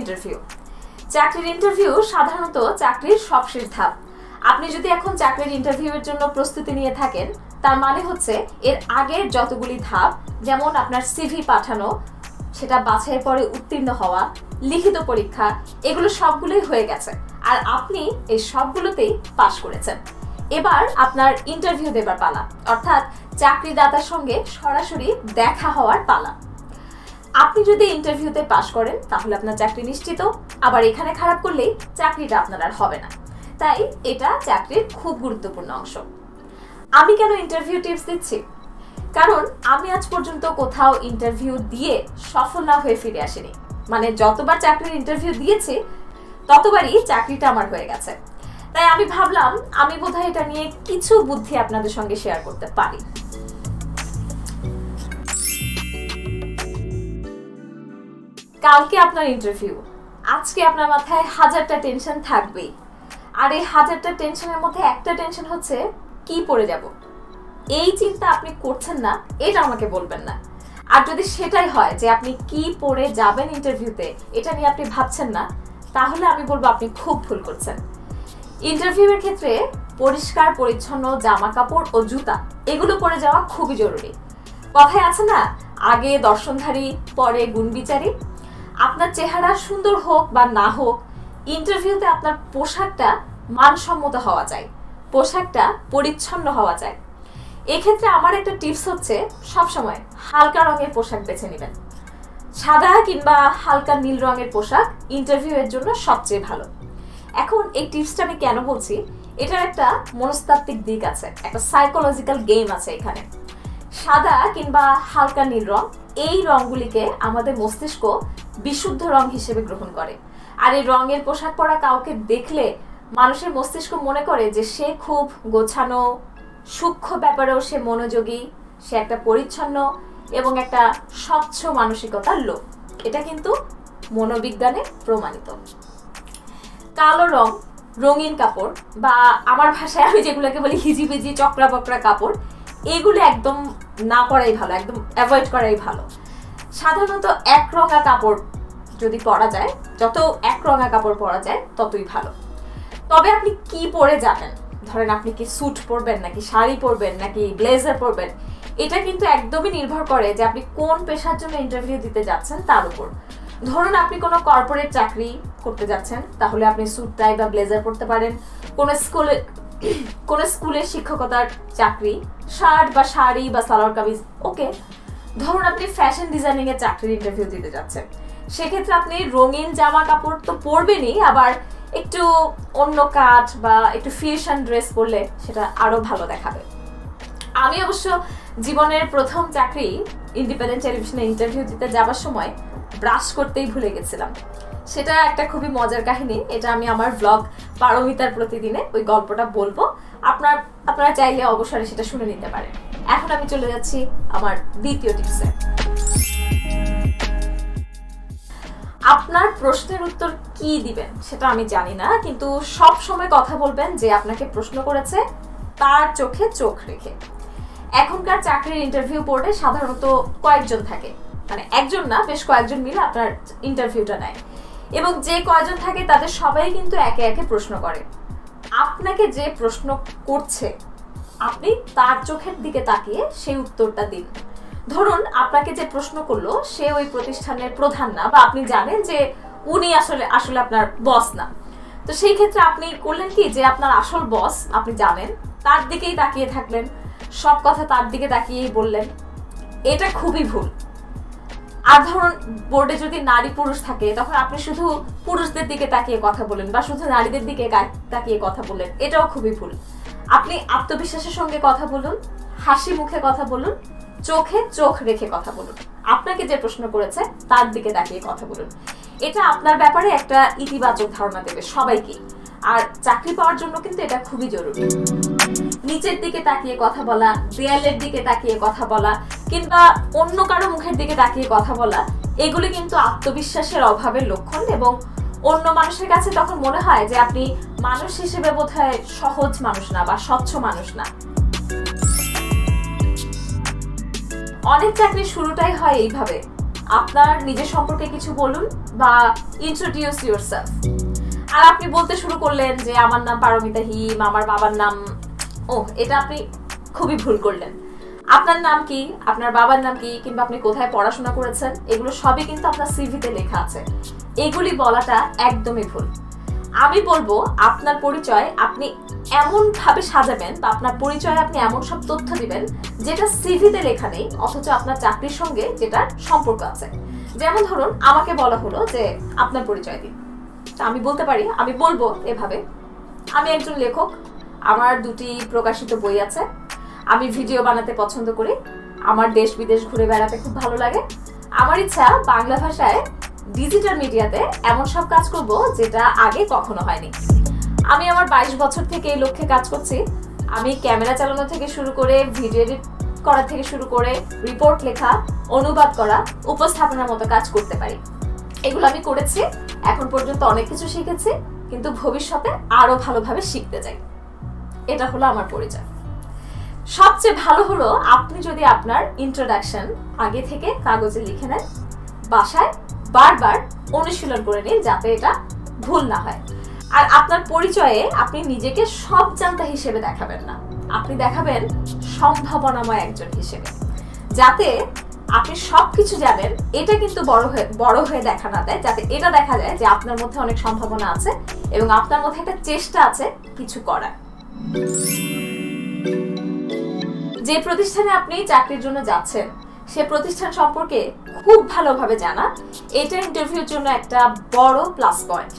Interview চাকরির interview সাধারণত চাকরির সবশেষ ধাপ। আপনি যদি এখন চাকরির ইন্টারভিউয়ের জন্য প্রস্তুতি নিয়ে থাকেন, তার মানে হচ্ছে এর আগের যতগুলি ধাপ, যেমন আপনার সিভি পাঠানো, সেটা বাছাইয়ের পরে উত্তীর্ণ হওয়া, লিখিত পরীক্ষা, এগুলো সবগুলোই হয়ে গেছে। আর আপনি এই সবগুলোতেই পাশ করেছেন। এবার আপনার ইন্টারভিউ দেবার পালা, অর্থাৎ চাকরিদাতার সঙ্গে সরাসরি দেখা হওয়ার পালা। আপনি যদি ইন্টারভিউতে পাশ করেন, তাহলে আপনার চাকরি নিশ্চিত। আবার এখানে খারাপ করলেই চাকরিটা আপনার আর হবে না। তাই এটা চাকরির খুব গুরুত্বপূর্ণ অংশ। আমি কেন ইন্টারভিউ টিপস দিচ্ছি? কারণ আমি আজ পর্যন্ত কোথাও ইন্টারভিউ দিয়ে সফল না হয়ে ফিরে আসিনি। মানে যতবার চাকরির ইন্টারভিউ দিয়েছি, ততবারই চাকরিটা আমার হয়ে গেছে। তাই আমি ভাবলাম, আমি বোধহয় এটা নিয়ে কিছু বুদ্ধি আপনাদের সঙ্গে শেয়ার করতে পারি। কালকে আপনার ইন্টারভিউ আজকে আপনার মাথায় হাজারটা টেনশন থাকবেই। আর এই হাজারটা টেনশনের মধ্যে একটা টেনশন হচ্ছে, কি পড়ে যাব? এই চিন্তা আপনি করছেন না, এটা আমাকে বলবেন না। আর যদি সেটাই হয় যে আপনি কি পড়ে যাবেন ইন্টারভিউতে এটা নিয়ে আপনি ভাবছেন না, তাহলে আমি বলব আপনি খুব ভুল করছেন। ইন্টারভিউয়ের ক্ষেত্রে পরিষ্কার, পরিচ্ছন্ন জামা কাপড় ও জুতা, এগুলো পরে যাওয়া খুবই জরুরি। কথায় আছে না, আগে দর্শনধারী, পরে গুণবিচারী আপনার চেহারা সুন্দর হোক বা না হোক ইন্টারভিউতে আপনার পোশাকটা মানসম্মত হওয়া যায়, পোশাকটা পরিচ্ছন্ন হওয়া যায়। এক্ষেত্রে আমার একটা টিপস হচ্ছে, সবসময় হালকা রঙের পোশাক বেছে নেবেন। সাদা কিংবা হালকা নীল রঙের পোশাক ইন্টারভিউ এর জন্য সবচেয়ে ভালো। এখন এই টিপসটা আমি কেন বলছি? এটার একটা মনস্তাত্ত্বিক দিক আছে, একটা সাইকোলজিক্যাল গেম আছে এখানে। সাদা কিংবা হালকা নীল রং, এই রংগুলিকে আমাদের মস্তিষ্ক বিশুদ্ধ রং হিসেবে গ্রহণ করে। আর এই রঙের পোশাক পরা কাউকে দেখলে মানুষের মস্তিষ্ক মনে করে যে সে খুব গোছানো, সূক্ষ্ম ব্যাপারেও সে মনোযোগী, সে একটা পরিচ্ছন্ন এবং একটা স্বচ্ছ মানসিকতার লোক। এটা কিন্তু মনোবিজ্ঞানে প্রমাণিত। কালো রং, রঙিন কাপড় বা আমার ভাষায় আমি যেগুলোকে বলি হিজিবিজি চকরা বকরা কাপড়, এগুলো একদম না পরাই ভালো, একদম অ্যাভয়েড করাই ভালো। সাধারণত এক রঙা কাপড় যদি পরা যায়, যত এক রঙা কাপড় পরা যায়, ততই ভালো। তবে আপনি কি পরে যাবেন? ধরেন আপনি কি স্যুট পরবেন, নাকি শাড়ি পরবেন, নাকি ব্লেজার পরবেন, এটা কিন্তু একদমই নির্ভর করে যে আপনি কোন পেশার জন্য ইন্টারভিউ দিতে যাচ্ছেন তার উপর। ধরুন আপনি কোনো কর্পোরেট চাকরি করতে যাচ্ছেন, তাহলে আপনি স্যুট টাই বা ব্লেজার পরতে পারেন। কোনো স্কুলে কোনো স্কুলের শিক্ষকতার চাকরি, শার্ট বা শাড়ি বা সালোয়ার কামিজ ওকে ধরুন আপনি ফ্যাশন ডিজাইনিং এর চাকরির ইন্টারভিউ দিতে যাচ্ছেন। সেক্ষেত্রে আপনি রঙিন জামা কাপড় তো পরবেনই, আবার একটু অন্য কাট বা একটু ফিউশন ড্রেস পরলে সেটা আরও ভালো দেখাবে। আমি অবশ্য জীবনের প্রথম চাকরি ইন্ডিপেন্ডেন্ট টেলিভিশনে ইন্টারভিউ দিতে যাওয়ার সময় ব্রাশ করতেই ভুলে গেছিলাম। সেটা একটা খুবই মজার কাহিনী, এটা আমি আমার ব্লগ পারমিতার প্রতিদিনে ওই গল্পটা বলব। আপনার, আপনারা চাইলে অবসরে সেটা শুনে নিতে পারেন। এখন আমি চলে যাচ্ছি আমার দ্বিতীয় টিপসে আপনার প্রশ্নের উত্তর কি দিবেন সেটা আমি জানি না, কিন্তু সব সময় কথা বলবেন যে আপনাকে প্রশ্ন করেছে, তার চোখে চোখ রেখে। এখনকার চাকরির ইন্টারভিউ বোর্ডে সাধারণত কয়েকজন থাকে। মানে একজন না, বেশ কয়েকজন মিলে আপনার ইন্টারভিউটা নেয়। এবং যে কয়জন থাকে, তাদের সবাই কিন্তু একে একে প্রশ্ন করে। আপনাকে যে প্রশ্ন করছে আপনি তার চোখের দিকে তাকিয়ে সেই উত্তরটা দিন। ধরুন আপনাকে যে প্রশ্ন করল, সে ওই প্রতিষ্ঠানের প্রধান না, বা আপনি জানেন যে উনি আসলে আসলে আপনার বস না। তো সেই ক্ষেত্রে আপনি করলেন কি যে আপনার আসল বস আপনি জানেন, তার দিকেই তাকিয়ে থাকলেন, সব কথা তার দিকে তাকিয়েই বললেন। এটা খুবই ভুল। আর ধরুন বোর্ডে যদি নারী পুরুষ থাকে, তখন আপনি শুধু পুরুষদের দিকে তাকিয়ে কথা বলেন, বা শুধু নারীদের দিকে তাকিয়ে কথা বলেন এটাও খুবই ভুল। আপনি আত্মবিশ্বাসের সঙ্গে কথা বলুন, হাসি মুখে কথা বলুন, চোখে চোখ রেখে কথা বলুন। আপনাকে যে প্রশ্ন করেছে, তার দিকে তাকিয়ে কথা বলুন। এটা আপনার ব্যাপারে একটা ইতিবাচক ধারণা দেবে সবাইকে আর চাকরি পাওয়ার জন্য কিন্তু এটা খুবই জরুরি। নিচের দিকে তাকিয়ে কথা বলা, দেয়ালের দিকে তাকিয়ে কথা বলা, কিংবা অন্য কারও মুখের দিকে তাকিয়ে কথা বলা, এগুলি কিন্তু আত্মবিশ্বাসের অভাবের লক্ষণ এবং অন্য মানুষের কাছে তখন মনে হয় যে আপনি মানুষ হিসেবে বোধহয় সহজ মানুষ না বা স্বচ্ছ মানুষ না। অনেক চাকরির শুরুটাই হয় এইভাবে। আপনার নিজের সম্পর্কে কিছু বলুন বা ইন্ট্রোডিউস ইউরসেলফ আর আপনি বলতে শুরু করলেন যে, আমার নাম পারমিতা হিম, আমার বাবার নাম ও এটা আপনি খুবই ভুল করলেন। আপনার নাম কি? আপনার বাবার নাম কি? কিংবা আপনি কোথায় পড়াশোনা করেছেন? এগুলো সবই কিন্তু আপনার সিভিতে লেখা আছে। এগুলি বলাটা একদমই ভুল। আমি বলব, আপনার পরিচয় আপনি এমন ভাবে সাজাবেন বা আপনার পরিচয়ে আপনি এমন সব তথ্য দিবেন যেটা সিভিতে লেখা নেই, অথচ আপনার চাকরির সঙ্গে যেটা সম্পর্ক আছে। যেমন ধরুন, আমাকে বলা হলো যে আপনার পরিচয় দিন। তা আমি বলতে পারি, আমি বলব এভাবে। আমি একজন লেখক, আমার দুটি প্রকাশিত বই আছে। আমি ভিডিও বানাতে পছন্দ করি। আমার দেশ বিদেশ ঘুরে বেড়াতে খুব ভালো লাগে। আমার ইচ্ছা বাংলা ভাষায় ডিজিটাল মিডিয়াতে এমন সব কাজ করব যেটা আগে কখনো হয়নি। আমি আমার বাইশ বছর থেকে এই লক্ষ্যে কাজ করছি। আমি ক্যামেরা চালানো থেকে শুরু করে ভিডিও এডিট করা থেকে শুরু করে রিপোর্ট লেখা, অনুবাদ করা, উপস্থাপনার মতো কাজ করতে পারি। এগুলো আমি করেছি। এখন পর্যন্ত অনেক কিছু শিখেছি। কিন্তু ভবিষ্যতে আরও ভালোভাবে শিখতে চাই। এটা হলো আমার পরিচয়। সবচেয়ে ভালো হলো আপনি যদি আপনার ইন্ট্রোডাকশন আগে থেকে কাগজে লিখে নেন, বাসায় বারবার অনুশীলন করে নিন যাতে এটা ভুল না হয়। আর আপনার পরিচয়ে আপনি নিজেকে সব জানতা হিসেবে দেখাবেন না। আপনি দেখাবেন সম্ভাবনাময় একজন হিসেবে। যাতে আপনি সবকিছু জানেন, এটা কিন্তু বড় হয়ে বড় হয়ে দেখা না দেয়, যাতে এটা দেখা যায় যে আপনার মধ্যে অনেক সম্ভাবনা আছে এবং আপনার মধ্যে একটা চেষ্টা আছে কিছু করার। যে প্রতিষ্ঠানে আপনি চাকরির জন্য যাচ্ছেন, সে প্রতিষ্ঠান সম্পর্কে খুব ভালোভাবে জানা। এটা ইন্টারভিউর জন্য একটা বড় প্লাস পয়েন্ট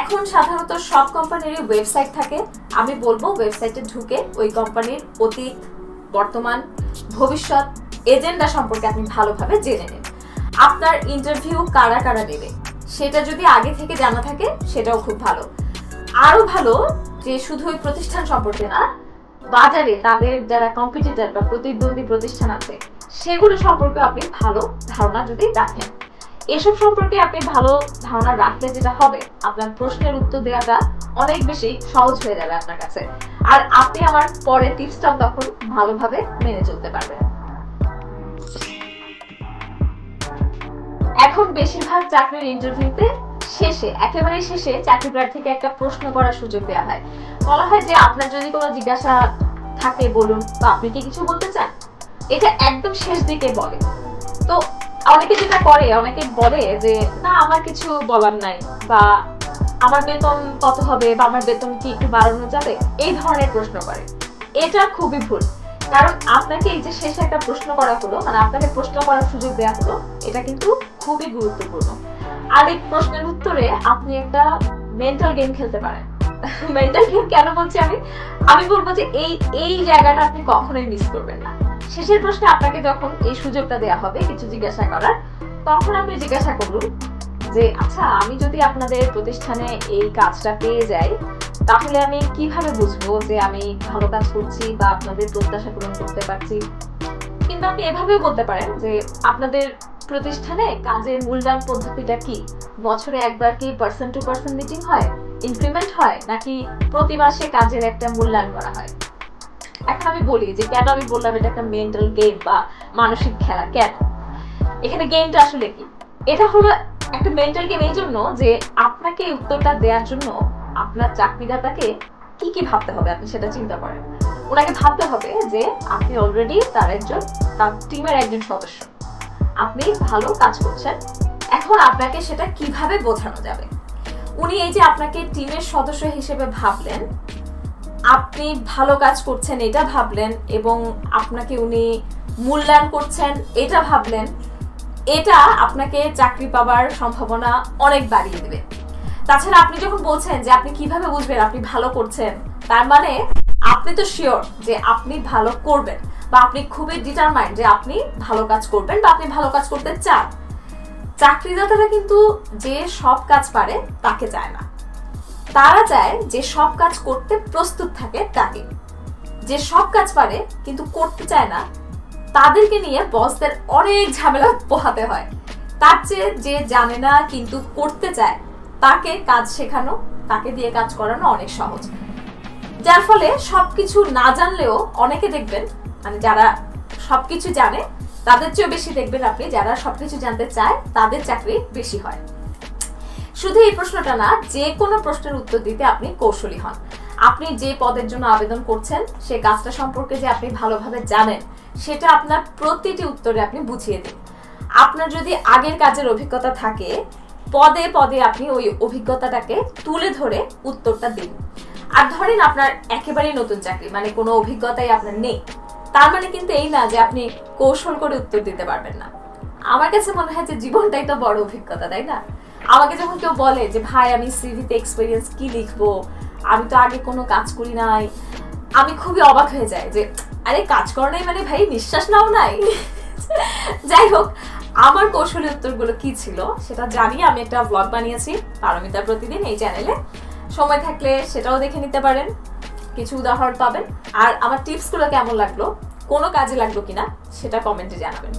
এখন সাধারণত সব কোম্পানিরই ওয়েবসাইট থাকে। আমি বলব ওয়েবসাইটে ঢুকে ওই কোম্পানির অতীত, বর্তমান, ভবিষ্যৎ এজেন্ডা সম্পর্কে আপনি ভালোভাবে জেনে নিন। আপনার ইন্টারভিউ কারা কারা নেবে? সেটা যদি আগে থেকে জানা থাকে, সেটাও খুব ভালো। আরও ভালো যে শুধু ওই প্রতিষ্ঠান সম্পর্কে না বাজারে তাদের যারা কম্পিটিটর বা প্রতিদ্বন্দ্বী প্রতিষ্ঠান আছে, সেগুলো সম্পর্কে আপনি ভালো ধারণা যদি রাখেন। এসব সম্পর্কে আপনি ভালো ধারণা রাখলে যেটা হবে, আপনার প্রশ্নের উত্তর দেওয়াটা অনেক বেশি সহজ হয়ে যাবে আপনার কাছে। আর আপনি আমার পরের টিপসটাও তখন ভালোভাবে মেনে চলতে পারবেন। এখন বেশিরভাগ চাকরির ইন্টারভিউতে শেষে, একেবারে শেষে চাকরি প্রার্থীকে একটা প্রশ্ন করার সুযোগ দেওয়া হয়। বলা হয় যে, আপনার যদি কোনো জিজ্ঞাসা থাকে, বলুন, বা আপনি কি কিছু বলতে চান? এটা একদম শেষ দিকে বলে। তো অনেকে যেটা করে, অনেকে বলে যে, না, আমার কিছু বলার নাই, বা আমার বেতন কত হবে, বা আমার বেতন কি একটু বাড়ানো যাবে? এই ধরনের প্রশ্ন করে। এটা খুবই ভুল। কারণ আপনাকে এই যে শেষে একটা প্রশ্ন করা হলো মানে আপনাকে প্রশ্ন করার সুযোগ দেওয়া হলো, এটা কিন্তু খুবই গুরুত্বপূর্ণ। আর এই প্রশ্নের উত্তরে আপনি একটা মেন্টাল গেম খেলতে পারেন। মেন্টাল গেম কেন বলছি আমি? আমি বলব যে এই এই জায়গাটা আপনি কখনোই মিস করবেন না। শেষের প্রশ্নে আপনাকে যখন এই সুযোগটা দেওয়া হবে কিছু জিজ্ঞাসা করার, তখন আপনি জিজ্ঞাসা করুন যে আচ্ছা আমি যদি আপনাদের প্রতিষ্ঠানে এই কাজটা পেয়ে যাই, তাহলে আমি কীভাবে বুঝব যে আমি ভালো কাজ করছি বা আপনাদের প্রত্যাশা পূরণ করতে পারছি? কিন্তু আপনি এভাবেও বলতে পারেন যে, আপনাদের প্রতিষ্ঠানে কাজের মূল্যায়ন পদ্ধতিটা কি? বছরে একবার কি পার্সন টু পার্সন মিটিং হয়? ইনক্রিমেন্ট হয়? নাকি প্রতি মাসে কাজের একটা মূল্যায়ন করা হয়? এখন আমি বলি যে কেন আমি বললাম এটা একটা মেন্টাল গেম বা মানসিক খেলা? কেন? এখানে গেমটা আসলে কি? এটা হলো একটা মেন্টাল গেম এই জন্য যে আপনাকে উত্তরটা দেওয়ার জন্য আপনার চাকরিদাতাকে কি কি ভাবতে হবে আপনি সেটা চিন্তা করেন। ওনাকে ভাবতে হবে যে আপনি অলরেডি তার একজন, তার টিমের একজন সদস্য। আপনি ভালো কাজ করছেন। এখন আপনাকে সেটা কীভাবে বোঝানো যাবে? উনি এই যে আপনাকে টিমের সদস্য হিসেবে ভাবলেন, আপনি ভালো কাজ করছেন এটা ভাবলেন এবং আপনাকে উনি মূল্যায়ন করছেন এটা ভাবলেন, এটা আপনাকে চাকরি পাবার সম্ভাবনা অনেক বাড়িয়ে দেবে। তাছাড়া আপনি যখন বলছেন যে আপনি কীভাবে বুঝবেন আপনি ভালো করছেন, তার মানে আপনি তো শিওর যে আপনি ভালো করবেন। বা আপনি খুবই ডিটারমাইন্ড যে আপনি ভালো কাজ করবেন বা আপনি ভালো কাজ করতে চান। চাকরিদাতারা কিন্তু যে সব কাজ পারে তাকে চায় না। তারা চায় যে সব কাজ করতে প্রস্তুত থাকে তাকে। যে সব কাজ পারে কিন্তু করতে চায় না, তাদেরকে নিয়ে বসদের অনেক ঝামেলা পোহাতে হয়। তার চেয়ে যে জানে না কিন্তু করতে চায়, তাকে কাজ শেখানো, তাকে দিয়ে কাজ করানো অনেক সহজ। যার ফলে সবকিছু না জানলেও অনেকে দেখবেন মানে যারা সবকিছু জানে, তাদের চেয়েও বেশি দেখবেন আপনি, যারা সবকিছু জানতে চায়, তাদের চাকরি বেশি হয়। শুধু এই প্রশ্নটা না, যে কোনো প্রশ্নের উত্তর দিতে আপনি কৌশলী হন। আপনি যে পদের জন্য আবেদন করছেন, সে কাজটা সম্পর্কে যে আপনি ভালোভাবে জানেন, সেটা আপনার প্রতিটি উত্তরে আপনি বুঝিয়ে দিন। আপনার যদি আগের কাজের অভিজ্ঞতা থাকে, পদে পদে আপনি ওই অভিজ্ঞতাটাকে তুলে ধরে উত্তরটা দিন। আর ধরেন আপনার একেবারেই নতুন চাকরি মানে কোনো অভিজ্ঞতাই আপনার নেই। তার মানে কিন্তু এই না যে আপনি কৌশল করে উত্তর দিতে পারবেন না। আমার কাছে মনে হয় যে জীবনটাই তো বড় অভিজ্ঞতা, তাই না? আমাকে যখন কেউ বলে যে, ভাই, আমি সিভিতে এক্সপিরিয়েন্স কি লিখব? আমি তো আগে কোনো কাজ করি নাই। আমি খুবই অবাক হয়ে যাই যে, আরে, কাজ করো নাই মানে ভাই, নিঃশ্বাস নাও নাই? যাই হোক, আমার কৌশলী উত্তরগুলো কি ছিল সেটা জানিয়ে আমি একটা ব্লগ বানিয়েছি, পারমিতা প্রতিদিন এই চ্যানেলে সময় থাকলে সেটাও দেখে নিতে পারেন। কিছু উদাহরণ পাবেন। আর আমার টিপসগুলো কেমন লাগল, কোনো কাজে লাগল কিনা, সেটা কমেন্টে জানাবেন।